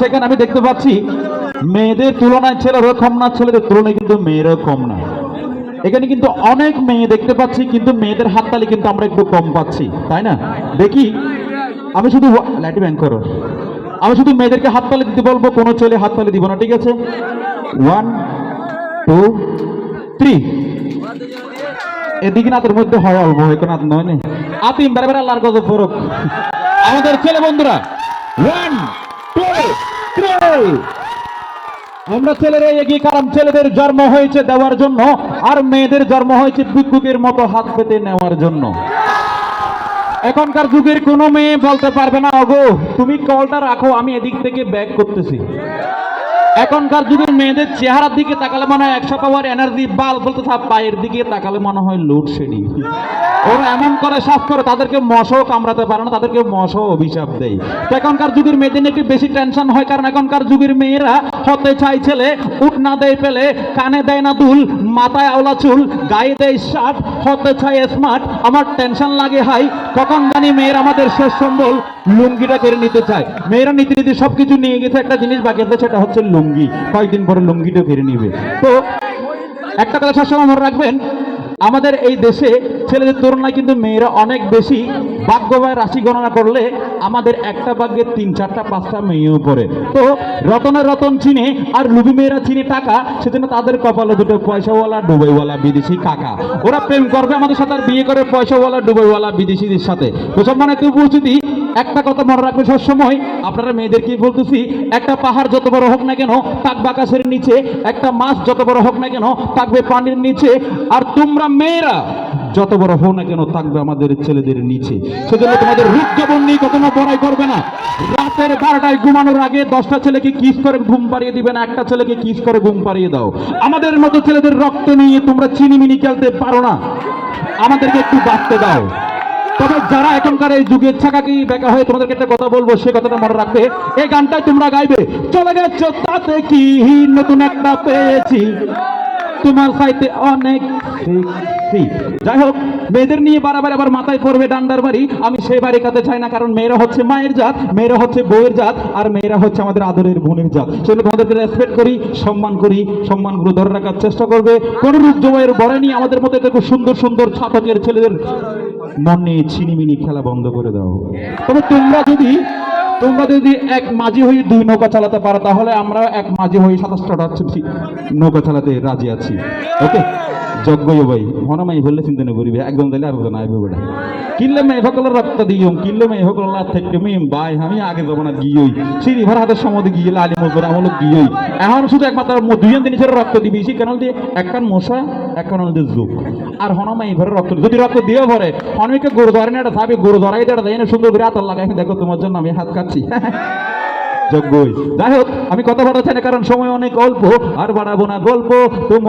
সেখানে আমি দেখতে পাচ্ছি, মেয়েদের তুলনায় ছেলেরও কম না, ছেলেদের তুলনায় কিন্তু মেয়েরও কম না। এখানে কিন্তু অনেক মেয়ে দেখতে পাচ্ছি, কিন্তু মেয়েদের হাততালি কিন্তু আমরা একটু কম পাচ্ছি, তাই না? দেখি, আমি শুধু লাইটি ব্যাংক করো। আমি শুধু মেয়েদেরকে হাততালি দিতে বলব, কোনো ছেলে হাততালি দিব না, ঠিক আছে? ওয়ান টু থ্রি এদিকে না তোর মধ্যে হয় অল্প হয় কোনো নয় আতিম, বেড়ে বেড়ে আল্লাহর গজব ফরক আমাদের ছেলে বন্ধুরা ওয়ান আমরা ছেলেরা এগিয়ে কারণ ছেলেদের জন্ম হয়েছে দেওয়ার জন্য, আর মেয়েদের জন্ম হয়েছে বিদ্যুতের মতো হাত পেতে নেওয়ার জন্য। এখনকার যুগের কোনো মেয়ে বলতে পারবে না, অগো, তুমি কলটা রাখো, আমি এদিক থেকে ব্যাক করতেছি। এখনকার যুগের মেয়েদের চেহারার দিকে তাকালে মনে হয় একশো পাওয়ার এনার্জি বাল বলতে থাক, পায়ের দিকে তাকালে মনে হয় লোডশেডিং ওরা এমন করে, সাফ করে, তাদেরকে মশও কামড়াতে পারে না, তাদেরকে মশও অভিশাপ দেয়। তো এখনকার যুগের মেয়েদের একটু বেশি টেনশন হয়, কারণ এখনকার যুগের মেয়েরা হতে চাই ছেলে, উঠ না দেয় পেলে কানে দেয় না দুল, মাথায় আওলা চুল, গায়ে দেয় শার্ট, হতে চায় স্মার্ট আমার টেনশন লাগে হাই, কখন জানি মেয়ের আমাদের শেষ সম্বল লুঙ্গিটা কেড়ে নিতে চায়। মেয়েরা নীতি নীতি সবকিছু নিয়ে গেছে, একটা জিনিস বাকি আছে, সেটা হচ্ছে লুঙ্গি। কয়েকদিন পরে লুঙ্গিটা কেড়ে নিবে। তো, একটা কথা সবসময় মনে রাখবেন আমাদের এই দেশে ছেলেদের তুলনায় কিন্তু মেয়েরা অনেক বেশি ভাগ্য বা রাশি গণনা করলে আমাদের একটা ভাগ্যে তিন, চারটা, পাঁচটা মেয়েও পড়ে। তো রতনের রতন চিনে আর লুবি মেয়েরা চিনে টাকা, সেজন্য তাদের কপালে দুটো পয়সাওয়ালা, ডুবাইওয়ালা, বিদেশি কাকা। ওরা প্রেম করবে আমাদের সাথে আর বিয়ে করে পয়সাওয়ালা, ডুবাইওয়ালা, বিদেশিদের সাথে। তো সম্মানিত উপস্থিতি একটা কথা মনে রাখবে সবসময় আপনারা মেয়েদেরকে বলতেছি, একটা পাহাড় যত বড় হোক না কেন থাকবে আকাশের নিচে, একটা মাছ যত বড় হোক না কেন, থাকবে পানির নিচে। আর তোমরা মেয়েরা, যত বড় হোক না কেন, থাকবে আমাদের ছেলেদের নিচে। সেজন্য তোমাদের রূপ জীবন নিয়ে কখনো বড়াই করবে না। রাতের বারোটায় ঘুমানোর আগে দশটা ছেলেকে কিস করে ঘুম পাড়িয়ে দিবে না, একটা ছেলেকে কিস করে ঘুম পাড়িয়ে দাও। আমাদের মতো ছেলেদের রক্ত নিয়ে তোমরা চিনিমিনি খেলতে পারো না। আমাদেরকে একটু বাঁচতে দাও। তবে যারা এখনকার এই যুগের ছাকাকি বেকা হয়ে তোমাদেরকে একটা কথা বলব, সে কথাটা মনে রাখবে। এই গানটাই তোমরা গাইবে। চলে গেছ তাতে কি? নতুন একটা পেয়েছি। তোমার সাইতে অনেক। যাই হোক মেয়েদের নিয়ে বারবার আবার মাথায় পড়বে ডান্ডার বাড়ি। আমি সেই বাড়ি কাতে চাই না, কারণ মেয়েরা হচ্ছে মায়ের জাত, মেয়েরা হচ্ছে বউয়ের জাত, আর মেয়েরা হচ্ছে আমাদের আদরের বোনের জাত। সেজন্য তোমাদেরকে রেসপেক্ট করি, সম্মান করি, সম্মানগুলো ধরে রাখার চেষ্টা করবে। কোন রূপ জমায়ের বড় নিয়ে আমাদের মতো দেখো সুন্দর সুন্দর ছাতকের ছেলেদের মন নিয়ে ছিনিমিনি খেলা বন্ধ করে দাও। তবে তোমরা যদি তোমরা যদি এক মাঝি হয়ে দুই নৌকা চালাতে পারো, তাহলে আমরা এক মাঝি হয়ে সাতাশটা নৌকা চালাতে রাজি আছি। ওকে যজ্ঞই ভাই মনে মাই বললে চিন্তা নেই করিবে, একজন দিলে আরেকজন আইবে বেটা। কিনলে মেয়ে সকলের রক্ত দিয়ম কিনলে মেয়ে সকল থেকে মিম ভাই আমি আগে যাব না গিয়েই সেই রিভার হাতের সময় গিয়ে লালি মজুর আমল গিয়েই। এখন শুধু একমাত্র ম- দুইজন জিনিসের রক্ত দিবি সেই কেন দিয়ে একখান মশা, একখান হল যুগ আর হনমাই ঘরে রক্ত যদি রক্ত দিয়ে ভরে হনমিকে গরু ধরে না এটা থাকবে গরু ধরাই দেয় দেয় না, সুন্দর করে আতর লাগাই দেখো তোমার জন্য আমি হাত কাটছি। যোগ্যই যাই হোক, আমি কথা বলা চাই না, কারণ সময় অনেক অল্প, আর বাড়াবো না গল্প। তো